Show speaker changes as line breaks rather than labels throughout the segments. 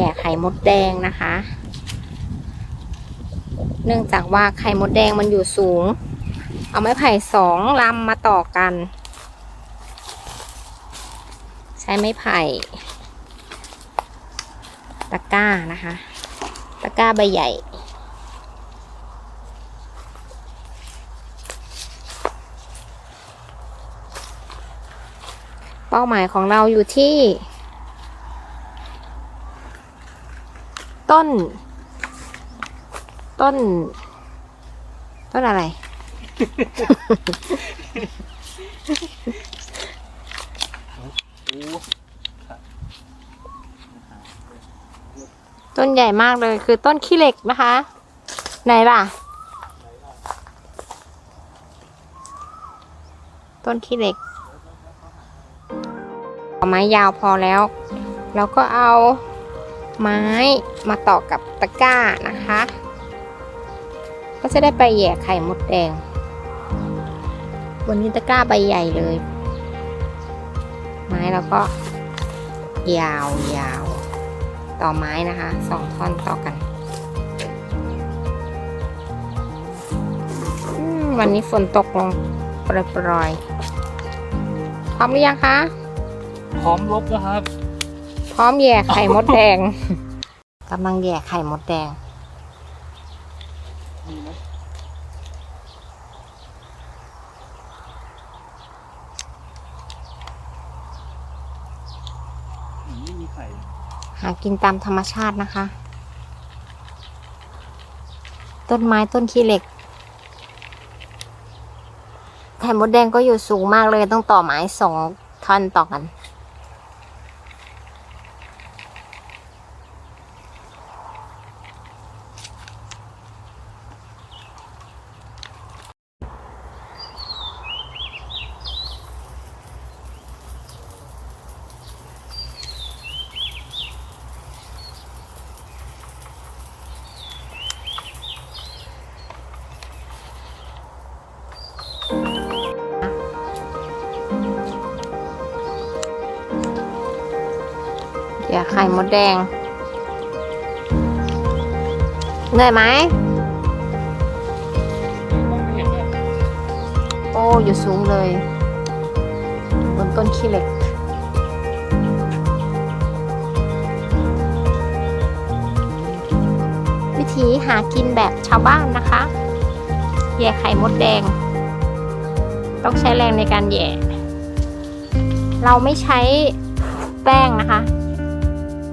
แก่ไข่มดแดงนะคะ เนื่องจากว่าไข่มดแดงมันอยู่สูง เอาไม้ไผ่สองลำมาต่อกัน ใช้ไม้ไผ่ตะกร้านะคะ ตะกร้าใบใหญ่เป้าหมายของเราอยู่ที่ ต้น ต้น ต้นอะไร ต้นใหญ่มากเลยคือต้นขี้เหล็กนะคะ ไหนล่ะ ต้นขี้เหล็กเอาไม้ยาวพอแล้ว แล้วก็เอา ไม้มาต่อกับตะกร้านะคะ ก็จะได้ไปแหย่ไข่มดแดง วันนี้ตะกร้าใบใหญ่เลย ไม้แล้วก็ ยาวยาวต่อไม้นะคะสองท่อนต่อกัน วันนี้ฝนตกลงปรอยพร้อมหรือยังคะ
พร้อมลบแล้วครับ
พร้อมแย่ไข่มดแดงกำลังแย่ไข่มดแดง
ไม่มีไข่
หากินตามธรรมชาตินะคะ ต้นไม้ต้นขี้เหล็ก ไข่มดแดงก็อยู่สูงมากเลยต้องต่อไม้สองท่อนต่อกัน ย่าไข่มดแดงเหนื่อยไหม โอ้อยู่สูงเลย บนต้นขี้เหล็ก วิธีหากินแบบชาวบ้านนะคะแย่ไข่มดแดง ต้องใช้แรงในการแย่ เราไม่ใช้แป้งนะคะ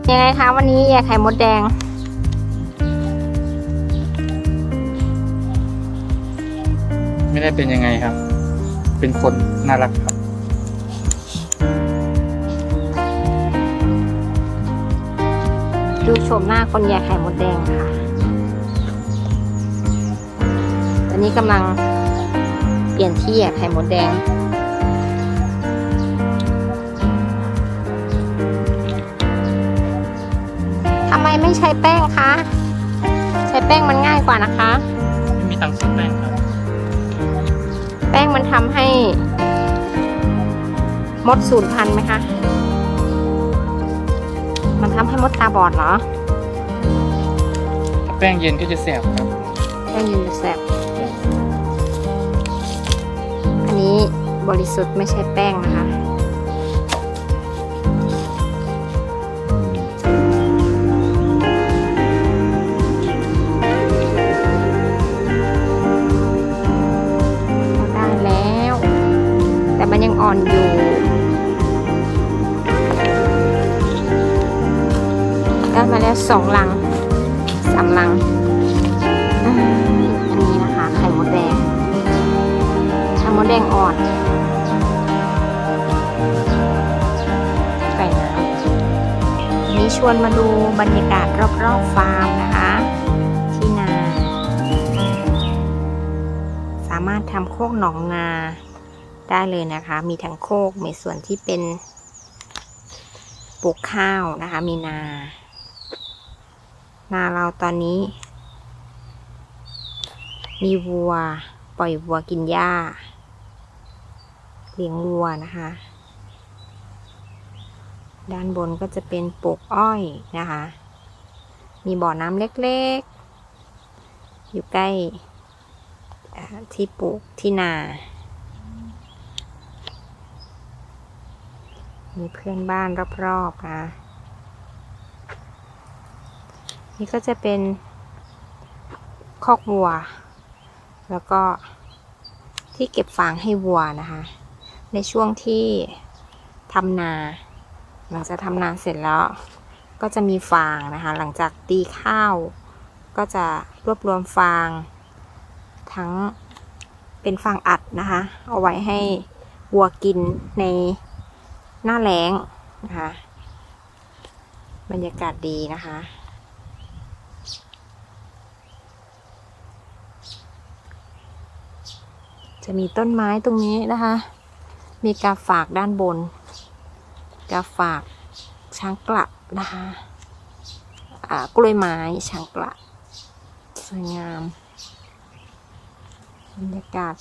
ยังไงคะวันนี้แย่ไข่มดแดง
ไม่ได้เป็นยังไงครับ เป็นคนน่ารักครับ
ดูโฉมหน้าคนแย่ไข่มดแดงค่ะตอนนี้กำลังเปลี่ยนที่แย่ไข่มดแดง ไมไม่ใช้แป้งคะ ใช้แป้งมันง่ายกว่านะคะ
ไม่มีตังค์ซื้อแป้งครับ
แป้งมันทำให้มดสูญพันธุ์ไหมคะ มันทำให้มดตาบอดเหรอ
ถ้าแป้งเย็นก็จะแสบครับ
แป้งยืนแสบอันนี้บริสุทธิ์ไม่ใช่แป้งนะคะ แล้วสองลังสามลังอันนี้นะคะไข่มดแดงไข่มดแดงอ่อนไก่น้ำนี้ชวนมาดูบรรยากาศรอบๆฟาร์มนะคะ ที่นา สามารถทำโคกหนองนาได้เลยนะคะ มีทั้งโคกมีส่วนที่เป็นปลูกข้าวนะคะ มีนา นาเราตอนนี้ มีวัว ปล่อยวัวกินหญ้า เลี้ยงวัวนะคะ ด้านบนก็จะเป็นปลูกอ้อยนะคะ มีบ่อน้ำเล็กๆ อยู่ใกล้ที่ปลูกที่นา มีเพื่อนบ้านรอบๆนะ นี่ก็จะเป็นคอกวัว แล้วก็ที่เก็บฟางให้วัวนะคะ ในช่วงที่ทำนาหลังจากทำนาเสร็จแล้ว ก็จะมีฟางนะคะ หลังจากตีข้าว ก็จะรวบรวมฟาง ทั้งเป็นฟางอัดนะคะ เอาไว้ให้วัวกินในหน้าแล้งนะคะ บรรยากาศดีนะคะ จะมีต้นไม้ตรงนี้นะคะ มีกาฝากด้านบน กาฝากช้างกลับนะคะอ่ากล้วยไม้ช้างกลับสวยงามบรรยากาศ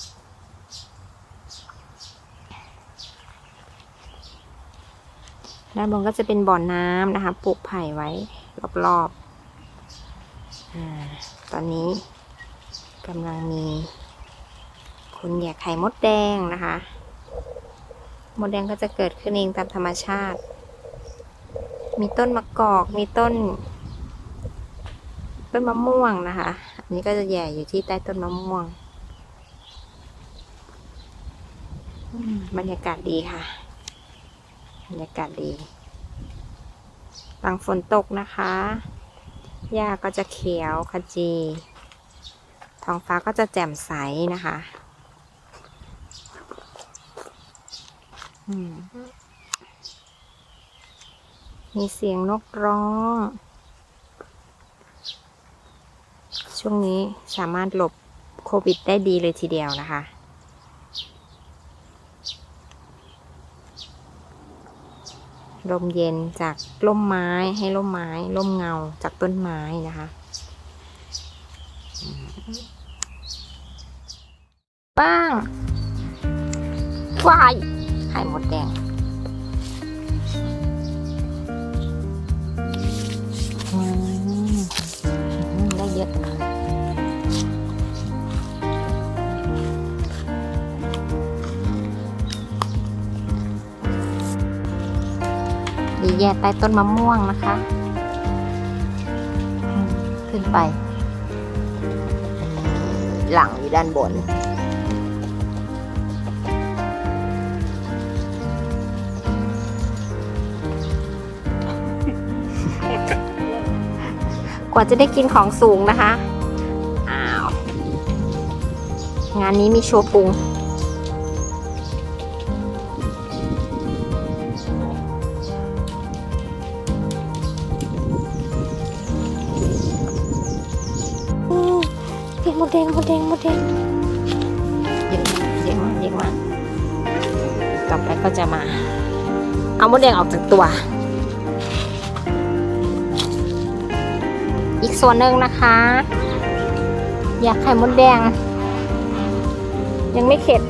ด้านบนก็จะเป็นบ่อน้ำนะคะปลูกไผ่ไว้รอบๆอตอนนี้กำลังมี คนแย่ไข่มดแดงนะคะ มดแดงก็จะเกิดขึ้นเองตามธรรมชาติ มีต้นมะกอก มีต้น ต้นมะม่วงนะคะ อันนี้ก็จะแย่อยู่ที่ใต้ต้นมะม่วงอืมบรรยากาศดีค่ะ บรรยากาศดีหลังฝนตกนะคะ หญ้าก็จะเขียวขจีท้องฟ้าก็จะแจ่มใสนะคะ มีเสียงนกร้อง ช่วงนี้สามารถหลบโควิดได้ดีเลยทีเดียวนะคะ ลมเย็นจากร่มไม้ให้ร่มไม้ร่มเงาจากต้นไม้นะคะอืมป้างวาย ไข่มดแดงได้เยอะดีแย่ใต้ต้นมะม่วงนะคะ ขึ้นไป หลังอยู่ด้านบน กว่าจะได้กินของสูงนะคะ อ้าว งานนี้มีโชว์ปรุง เด็กหมดแดงหมดแดงหมดแดงเยอะมากเยอะมากเยอะมากต่อไปก็จะมา เอามดแดงออกจากตัว กส่วนหนึ่งนะคะ อยากไข่มดแดง ยังไม่เข็ด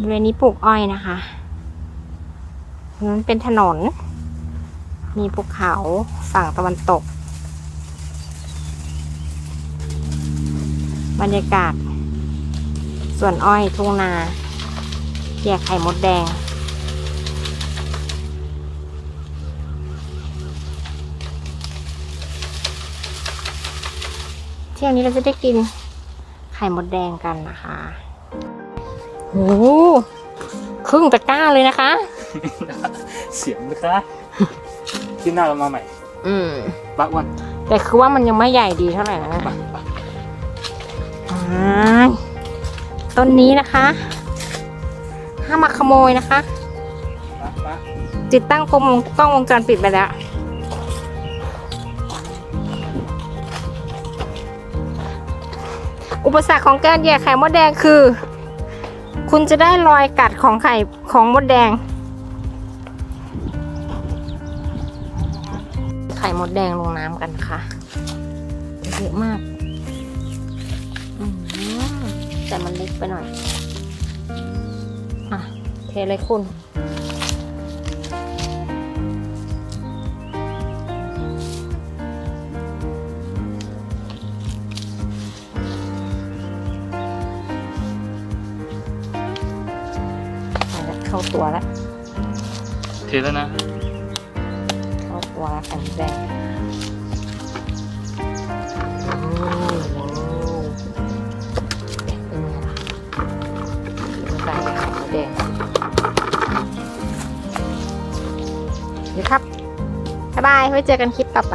บริเวณนี้ปลูกอ้อยนะคะ นั้นเป็นถนน มีภูเขาฝั่งตะวันตก บรรยากาศส่วนอ้อยทุ่งนาแยกไข่มดแดง เที่ยงนี้เราจะได้กินไข่มดแดงกันนะคะโอ้โหครึ่งตะกร้าเลยนะคะ
เสียงนะคะที่หน้าเรามาใหม่
อืม
บักวัน
แต่คือว่ามันยังไม่ใหญ่ดีเท่าไหร่นะ
บักบัก
อ่าต้นนี้นะคะ ห้ามมาขโมยนะคะ
บักบัก
ติดตั้งกล้องวงกล้องวงจรปิดไปแล้ว อุปสรรคของการแย่ไข่มดแดงคือ คุณจะได้รอยกัดของไข่ของมดแดง ไข่มดแดงลงน้ำกันค่ะเยอะมากอืมแต่มันเล็กไปหน่อย อะ เทเลยคุณเอาละเข้าตัวแล้ว
เทแล้วนะ
เข้าตัว แล้วไข่มดแดงโอ้โหเป็นไงล่ะเป็นการไข่มดแดงนี่ครับ บ๊ายบาย ไว้เจอกันคลิปต่อไป